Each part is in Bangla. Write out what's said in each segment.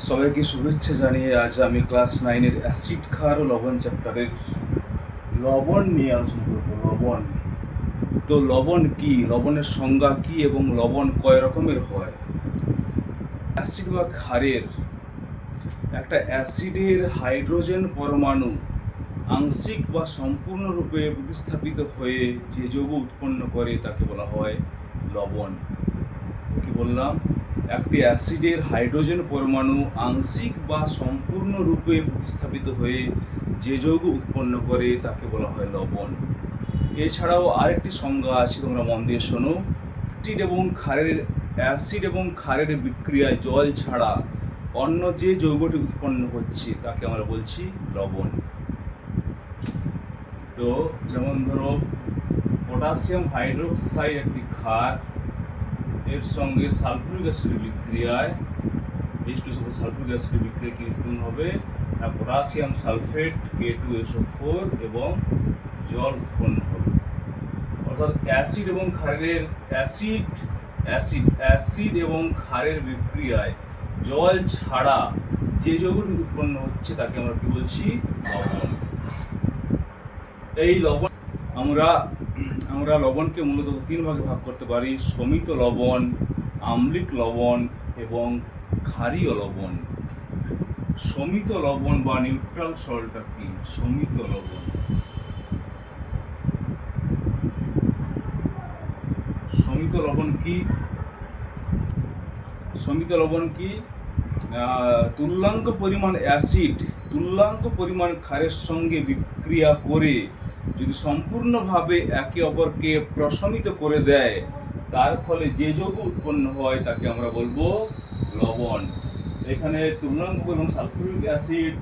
সবাইকে শুভেচ্ছা জানিয়ে আজ আমি ক্লাস নাইনের অ্যাসিড ক্ষার ও লবণ চ্যাপ্টারের লবণ নিয়ে আলোচনা করব। লবণ। তো লবণ কি? লবণের সংজ্ঞা কি এবং লবণ কয় রকমের হয়? অ্যাসিড বা ক্ষারের একটা অ্যাসিডের হাইড্রোজেন পরমাণু আংশিক বা সম্পূর্ণরূপে প্রতিস্থাপিত হয়ে যে যৌগ উৎপন্ন করে তাকে বলা হয় লবণ। কি বললাম? একটি অ্যাসিডের হাইড্রোজেন পরমাণু আংশিক বা সম্পূর্ণরূপে প্রতিস্থাপিত হয়ে যে যৌগ উৎপন্ন করে তাকে বলা হয় লবণ। এছাড়াও আরেকটি সংজ্ঞা আছে, তোমরা মন দিয়ে শোনো। অ্যাসিড এবং ক্ষারের, অ্যাসিড এবং ক্ষারের বিক্রিয়ায় জল ছাড়া অন্য যে যৌগটি উৎপন্ন হচ্ছে তাকে আমরা বলছি লবণ। তো যেমন ধরো, পটাশিয়াম হাইড্রোক্সাইড একটি ক্ষার এর সঙ্গে সালফুরিক অ্যাসিডের বিক্রিয়ায় এইচ টু সালফুরিক অ্যাসিডের বিক্রিয়া কি উৎপন্ন হবে? না, potassium sulphate K two SO four এবং জল উৎপন্ন হবে। অর্থাৎ অ্যাসিড এবং ক্ষারের, অ্যাসিড অ্যাসিড অ্যাসিড এবং ক্ষারের বিক্রিয়ায় জল ছাড়া যে যৌগটি উৎপন্ন হচ্ছে তাকে আমরা কি বলছি? লবণ। এই লবণ আমরা আমরা লবণকে মূলত তিন ভাগে ভাগ করতে পারি, সমিত লবণ, আম্লিক লবণ এবং ক্ষারীয় লবণ। সমিত লবণ বা নিউট্রাল সল্টটা কি? সমিত লবণ। সমিত লবণ কি? সমিত লবণ কি? তুল্যাঙ্ক পরিমাণ অ্যাসিড তুল্যাঙ্ক পরিমাণ ক্ষারের সঙ্গে বিক্রিয়া করে যদি সম্পূর্ণভাবে একে অপরকে প্রশমিত করে দেয়, তার ফলে যে যৌগ উৎপন্ন হয় তাকে আমরা বলব লবণ। এখানে তুলনাঙ্ক পরিমাণ সালফিউরিক অ্যাসিড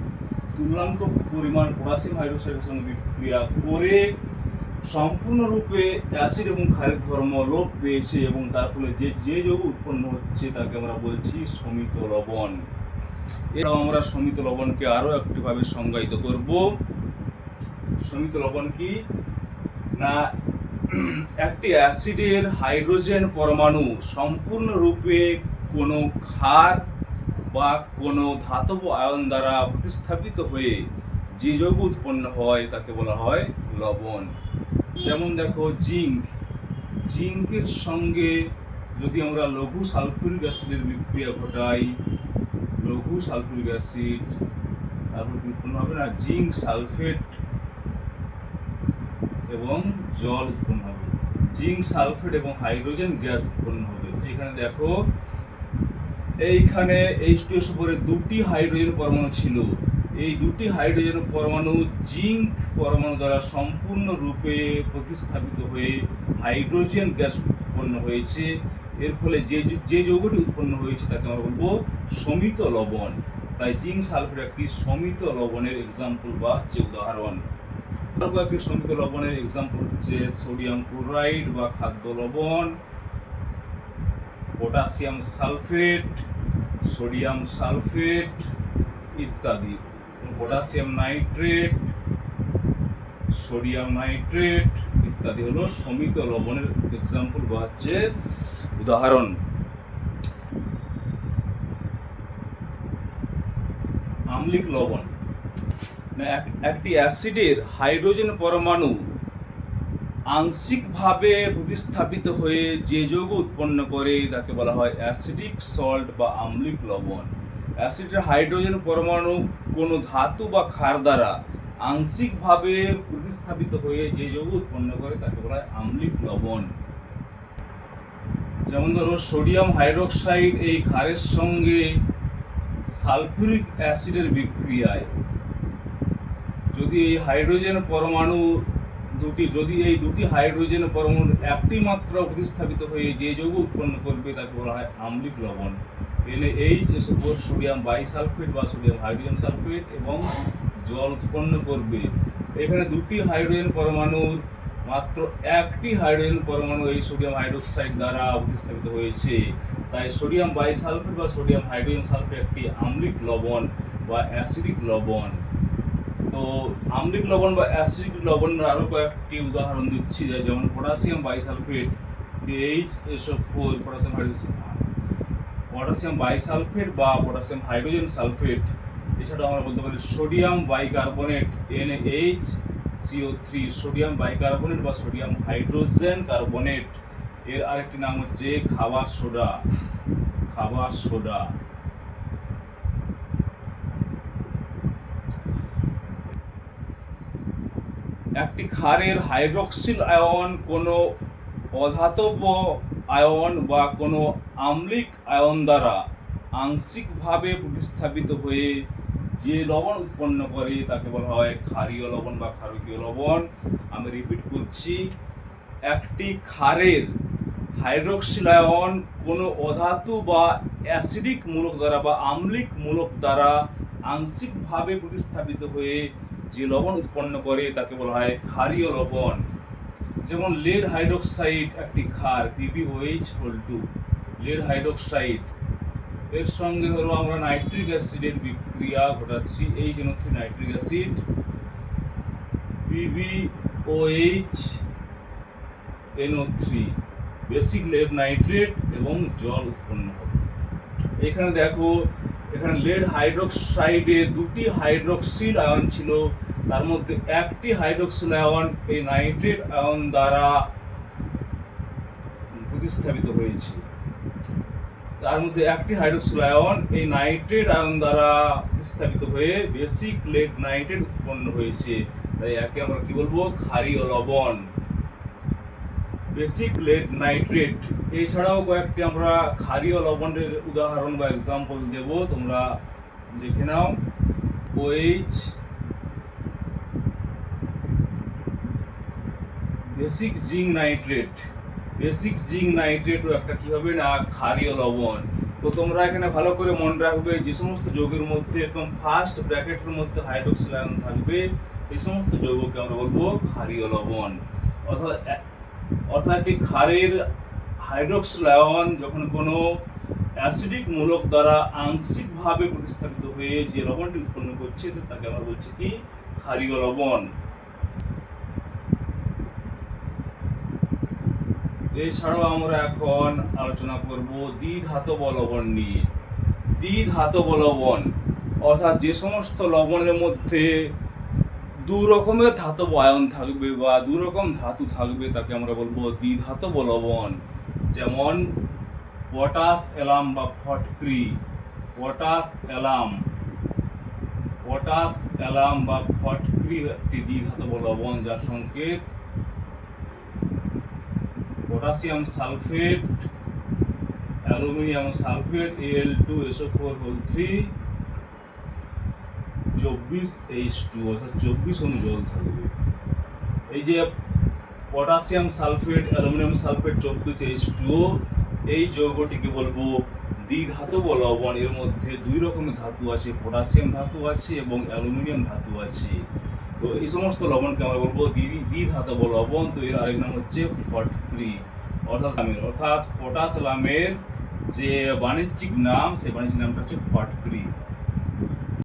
তুলনাঙ্ক পরিমাণ পটাশিয়াম হাইড্রোক্সাইডের সঙ্গে বিক্রিয়া করে সম্পূর্ণরূপে অ্যাসিড এবং ক্ষারের ধর্ম লোপ পেয়েছে এবং তার ফলে যে যে যৌগ উৎপন্ন হচ্ছে তাকে আমরা বলছি সমিত লবণ। এছাড়াও আমরা সমিত লবণকে আরও একটিভাবে সংজ্ঞায়িত করব। সমিত লবণ কি? না, একটি অ্যাসিডের হাইড্রোজেন পরমাণু সম্পূর্ণরূপে কোনো ক্ষার বা কোনো ধাতব আয়ন দ্বারা প্রতিস্থাপিত হয়ে যে যৌগ উৎপন্ন হয়, তাকে বলা হয় লবণ। যেমন দেখো, জিঙ্ক। জিঙ্কের সঙ্গে যদি আমরা লঘু সালফুরিক অ্যাসিডের বিক্রিয়া ঘটাই, লঘু সালফুরিক অ্যাসিড, তারপর কি উৎপন্ন হবে না? জিঙ্ক সালফেট এবং জল উৎপন্ন হবে। জিঙ্ক, সালফেট এবং হাইড্রোজেন গ্যাস উৎপন্ন হবে। এখানে দেখো, এইখানে এইচ টু এস উপরে দুটি হাইড্রোজেন পরমাণু ছিল। এই দুটি হাইড্রোজেন পরমাণু জিঙ্ক পরমাণু দ্বারা সম্পূর্ণরূপে প্রতিস্থাপিত হয়ে হাইড্রোজেন গ্যাস উৎপন্ন হয়েছে। এর ফলে যে যে যৌগটি উৎপন্ন হয়েছে তাকে আমরা বলব সমিত লবণ। তাই জিঙ্ক, সালফেট একটি সমিত লবণের এক্সাম্পল বা যে উদাহরণ। কয়েকটি সমিত লবণের এক্সাম্পল হচ্ছে সোডিয়াম ক্লোরাইড বা খাদ্য লবণ পটাশিয়াম সালফেট সোডিয়াম সালফেট ইত্যাদি। পটাশিয়াম নাইট্রেট সোডিয়াম নাইট্রেট ইত্যাদি হলো সমিত লবণের এক্সাম্পল বা হচ্ছে উদাহরণ। আম্লিক লবণ। একটি অ্যাসিডের হাইড্রোজেন পরমাণু আংশিকভাবে প্রতিস্থাপিত হয়ে যে যৌগ উৎপন্ন করে, তাকে বলা হয় অ্যাসিডিক সল্ট বা আম্লিক লবণ। অ্যাসিডের হাইড্রোজেন পরমাণু কোনো ধাতু বা ক্ষার দ্বারা আংশিকভাবে প্রতিস্থাপিত হয়ে যে যৌগ উৎপন্ন করে, তাকে বলা হয় আম্লিক লবণ। যেমন ধরো, সোডিয়াম হাইড্রোক্সাইড এই ক্ষারের সঙ্গে সালফিউরিক অ্যাসিডের বিক্রিয়ায় যদি এই হাইড্রোজেন পরমাণু দুটি, যদি এই দুটি হাইড্রোজেন পরমাণুর একটি মাত্র প্রতিস্থাপিত হয়ে যে যৌগ উৎপন্ন করবে তাকে বলা হয় আম্লিক লবণ। এনে এইচ এসোপর সোডিয়াম বাইসালফেট বা সোডিয়াম হাইড্রোজেন সালফেট এবং জল উৎপন্ন করবে। এখানে দুটি হাইড্রোজেন পরমাণুর মাত্র একটি হাইড্রোজেন পরমাণু এই সোডিয়াম হাইড্রোক্সাইড দ্বারা প্রতিস্থাপিত হয়েছে। তাই সোডিয়াম বাইসালফেট বা সোডিয়াম হাইড্রোজেন সালফেট একটি আম্লিক লবণ বা অ্যাসিডিক লবণ। তো আম্লিক লবণ বা অ্যাসিডিক লবণের আরও কয়েকটি উদাহরণ দিচ্ছি যেমন potassium, bisulphate H SO four potassium hydroxide potassium bisulphate বা পটাশিয়াম হাইড্রোজেন সালফেট, এছাড়াও আমরা বলতে পারি sodium bicarbonate NH CO three sodium bicarbonate বা সোডিয়াম হাইড্রোজেন কার্বনেট। এর আরেকটি নাম হচ্ছে খাবার সোডা। খাবার সোডা। একটি ক্ষারের হাইড্রক্সিল আয়ন, কোনো অধাতব আয়ন বা কোনো আম্লিক আয়ন দ্বারা আংশিকভাবে প্রতিস্থাপিত হয়ে যে লবণ উৎপন্ন করে, তাকে বলা হয় ক্ষারীয় লবণ বা ক্ষারকীয় লবণ। আমি রিপিট করছি, একটি ক্ষারের হাইড্রক্সিল আয়ন কোনো অধাতু বা অ্যাসিডিক মূলক দ্বারা বা আম্লিক মূলক দ্বারা আংশিকভাবে প্রতিস্থাপিত হয়ে যে লবণ উৎপন্ন করে তাকে বলা হয় ক্ষারীয় লবণ। যেমন লেড হাইড্রোক্সাইড একটি ক্ষার PBOH whole two lead hydroxide এর সঙ্গে হলো আমরা নাইট্রিক অ্যাসিডের বিক্রিয়া ঘটাচ্ছি N three nitric acid PBOH NO three basic lead nitrate এবং জল উৎপন্ন হবে। এখানে দেখো এখানে লেড হাইড্রোক্সাইডে দুটি হাইড্রোক্সিল আয়ন ছিল। তার মধ্যে একটি হাইড্রোক্সিল আয়ন এই নাইট্রেট আয়ন দ্বারা প্রতিস্থাপিত হয়েছে। তার মধ্যে একটি হাইড্রোক্সিল আয়ন এই নাইট্রেট আয়ন দ্বারা প্রতিস্থাপিত হয়ে বেসিক লেড নাইট্রেট উৎপন্ন হয়েছে। তাই একে আমরা কি বলব? ক্ষারীয় লবণ। বেসিক নাইট্রেট এছাড়াও কয়েকটি আমরা ক্ষারীয় লবণের উদাহরণ বা এক্সাম্পল দেব। তোমরা দেখে নাও। OH basic zinc nitrate basic zinc নাইট্রেটও একটা কি হবে না, ক্ষারীয় লবণ। তো তোমরা এখানে ভালো করে মনে রাখবে, যে সমস্ত যৌগের মধ্যে একদম ফার্স্ট ব্র্যাকেটের মধ্যে হাইড্রোক্সিল থাকবে, সেই সমস্ত যৌগকে আমরা বলব ক্ষারীয় লবণ। অর্থাৎ অর্থাৎ একটি ক্ষারের হাইড্রোক্সিল আয়ন যখন কোনো অ্যাসিডিক মূলক দ্বারা আংশিকভাবে প্রতিস্থাপিত হয়ে যে লবণটি উৎপন্ন করছে তাকে আমরা বলছি কি? ক্ষারীয় লবণ। এছাড়াও আমরা এখন আলোচনা করব দ্বিধাতব লবণ নিয়ে। দ্বিধাতব লবণ, অর্থাৎ যে সমস্ত লবণের মধ্যে দু রকমের ধাতব আয়ন থাকবে বা দু রকম ধাতু থাকবে তাকে আমরা বলব দ্বিধাতব লবণ যেমন পটাশ এলাম বা ফটক্রি। পটাশ এলাম। পটাশ এলাম বা ফটক্রি একটি দ্বিধাতব লবণ যার সংকেত potassium sulphate, aluminium sulphate L two SO four whole three চব্বিশ এইচ টু অর্থাৎ চব্বিশ অনু জল থাকবে। এই যে পটাশিয়াম সালফেট অ্যালুমিনিয়াম সালফেট চব্বিশ এইচ টু এই যৌগটিকে বলব দ্বিধাতব লবণ। এর মধ্যে দুই রকমের ধাতু আছে পটাশিয়াম ধাতু আছে এবং অ্যালুমিনিয়াম ধাতু আছে। তো এই সমস্ত লবণকে আমরা বলব দ্বি- দ্বিধাতব লবণ। তো এর আরেক নাম হচ্ছে ফটক্রি অর্থাৎ অর্থাৎ পটাশ লামের যে বাণিজ্যিক নাম, সেই বাণিজ্যিক নামটা হচ্ছে ফটক্রি